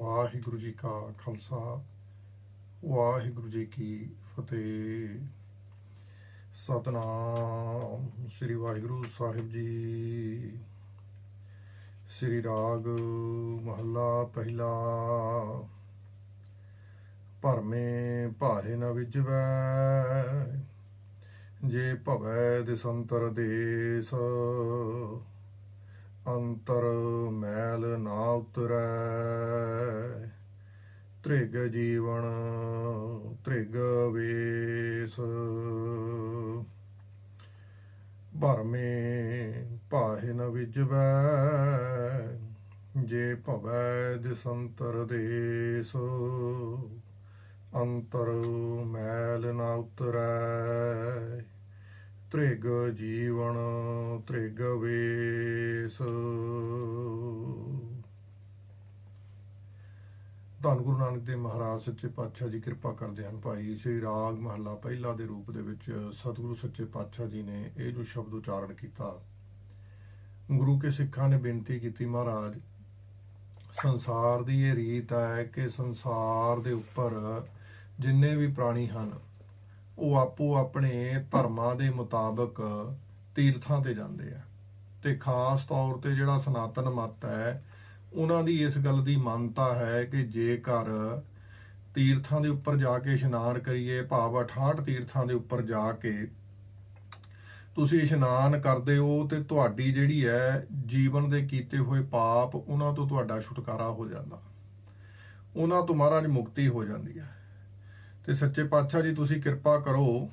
ਵਾਹਿਗੁਰੂ ਜੀ ਕਾ ਖਾਲਸਾ, ਵਾਹਿਗੁਰੂ ਜੀ ਕੀ ਫਤਿਹ। ਸਤਨਾਮ ਸ੍ਰੀ ਵਾਹਿਗੁਰੂ ਸਾਹਿਬ ਜੀ। ਸ੍ਰੀ ਰਾਗ ਮਹੱਲਾ ਪਹਿਲਾ। ਭਰਮੇ ਭਾਹੇ ਨ ਵਿਜਵੈ, ਜੇ ਭਵੈ ਦਿਸੰਤਰ ਦੇਸ, ਅੰਤਰ ਮੈਲ ਨਾ ਉਤਰੈ। ਤ੍ਰਿਗ ਜੀਵਨ, ਤ੍ਰਿਗ ਵੇਸ। ਭਰਮੇ ਪਾਹਿ ਨ ਵਿਜਵੈ, ਜੇ ਭਵੈ ਦਿਸੰਤਰ ਦੇਸ। ਅੰਤਰ ਮੈਲ ਨਾ ਉਤਰੈ। ਤ੍ਰਿਗ ਜੀਵਨ, ਤ੍ਰਿਗ ਵੇਸ। ਧੰਨ ਗੁਰੂ ਨਾਨਕ ਦੇਵ ਮਹਾਰਾਜ ਸੱਚੇ ਪਾਤਸ਼ਾਹ ਜੀ ਕਿਰਪਾ ਕਰਦੇ ਹਨ ਭਾਈ। ਸ੍ਰੀ ਰਾਗ ਮਹੱਲਾ ਪਹਿਲਾ ਦੇ ਰੂਪ ਦੇ ਵਿੱਚ ਸਤਿਗੁਰੂ ਸੱਚੇ ਪਾਤਸ਼ਾਹ ਜੀ ਨੇ ਇਹ ਜੋ ਸ਼ਬਦ ਉਚਾਰਨ ਕੀਤਾ। ਗੁਰੂ ਕੇ ਸਿੱਖਾਂ ਨੇ ਬੇਨਤੀ ਕੀਤੀ ਮਹਾਰਾਜ, ਸੰਸਾਰ ਦੀ ਇਹ ਰੀਤ ਹੈ ਕਿ ਸੰਸਾਰ ਦੇ ਉੱਪਰ ਜਿੰਨੇ ਵੀ ਪ੍ਰਾਣੀ ਹਨ, ਉਹ ਆਪੋ ਆਪਣੇ ਧਰਮਾਂ ਦੇ ਮੁਤਾਬਕ ਤੀਰਥਾਂ ਤੇ ਜਾਂਦੇ ਆ। ਤੇ ਖਾਸ ਤੌਰ ਤੇ ਜਿਹੜਾ ਸਨਾਤਨ ਮਤ ਹੈ ਉਹਨਾਂ ਦੀ ਇਸ ਗੱਲ ਦੀ ਮਾਨਤਾ ਹੈ ਕਿ ਜੇਕਰ ਤੀਰਥਾਂ ਦੇ ਉੱਪਰ ਜਾ ਕੇ ਇਸ਼ਨਾਨ ਕਰੀਏ, ਭਾਵ 68 ਤੀਰਥਾਂ ਦੇ ਉੱਪਰ ਜਾ ਕੇ ਤੁਸੀਂ ਇਸ਼ਨਾਨ ਕਰਦੇ ਹੋ ਤੇ ਤੁਹਾਡੀ ਜਿਹੜੀ ਹੈ ਜੀਵਨ ਦੇ ਕੀਤੇ ਹੋਏ ਪਾਪ, ਉਹਨਾਂ ਤੋਂ ਤੁਹਾਡਾ ਛੁਟਕਾਰਾ ਹੋ ਜਾਂਦਾ। ਉਹਨਾਂ ਤੋਂ ਮਹਾਰਾਜ ਮੁਕਤੀ ਹੋ ਜਾਂਦੀ ਹੈ। ਤੇ ਸੱਚੇ ਪਾਤਸ਼ਾਹ ਜੀ, ਤੁਸੀਂ ਕਿਰਪਾ ਕਰੋ